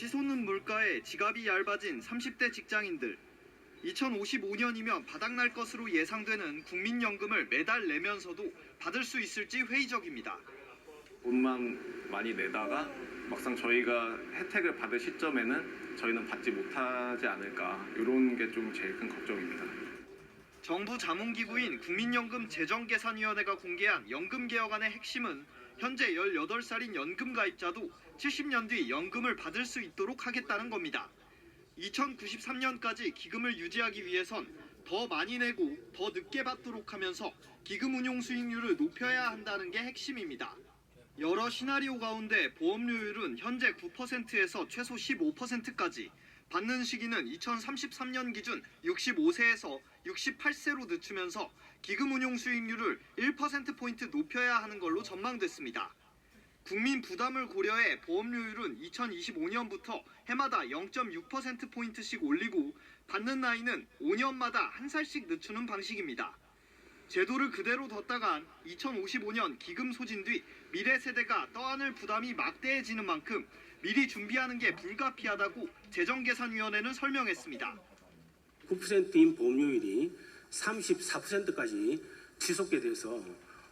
치솟는 물가에 지갑이 얇아진 30대 직장인들. 2055년이면 바닥날 것으로 예상되는 국민연금을 매달 내면서도 받을 수 있을지 회의적입니다. 돈만 많이 내다가 막상 저희가 혜택을 받을 시점에는 저희는 받지 못하지 않을까 이런 게 좀 제일 큰 걱정입니다. 정부 자문기구인 국민연금 재정계산위원회가 공개한 연금개혁안의 핵심은 현재 18살인 연금 가입자도 70년 뒤 연금을 받을 수 있도록 하겠다는 겁니다. 2093년까지 기금을 유지하기 위해선 더 많이 내고 더 늦게 받도록 하면서 기금 운용 수익률을 높여야 한다는 게 핵심입니다. 여러 시나리오 가운데 보험료율은 현재 9%에서 최소 15%까지 받는 시기는 2033년 기준 65세에서 68세로 늦추면서 기금 운용 수익률을 1%포인트 높여야 하는 걸로 전망됐습니다. 국민 부담을 고려해 보험료율은 2025년부터 해마다 0.6%포인트씩 올리고 받는 나이는 5년마다 한 살씩 늦추는 방식입니다. 제도를 그대로 뒀다간 2055년 기금 소진 뒤 미래 세대가 떠안을 부담이 막대해지는 만큼 미리 준비하는 게 불가피하다고 재정계산위원회는 설명했습니다. 9%인 보험료율이 34%까지 치솟게 돼서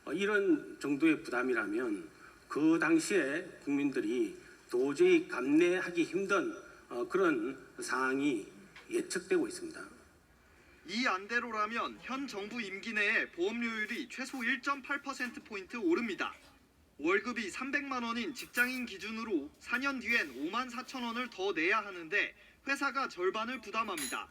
어, 이런 정도의 부담이라면 그 당시에 국민들이 도저히 감내하기 힘든 어, 그런 상황이 예측되고 있습니다. 이 안대로라면 현 정부 임기 내에 보험료율이 최소 1.8%포인트 오릅니다. 월급이 300만 원인 직장인 기준으로 4년 뒤엔 5만 4천 원을 더 내야 하는데 회사가 절반을 부담합니다.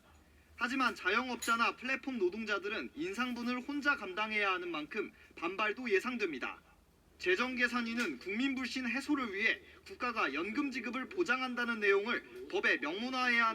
하지만 자영업자나 플랫폼 노동자들은 인상분을 혼자 감당해야 하는 만큼 반발도 예상됩니다. 재정계산위는 국민 불신 해소를 위해 국가가 연금 지급을 보장한다는 내용을 법에 명문화해야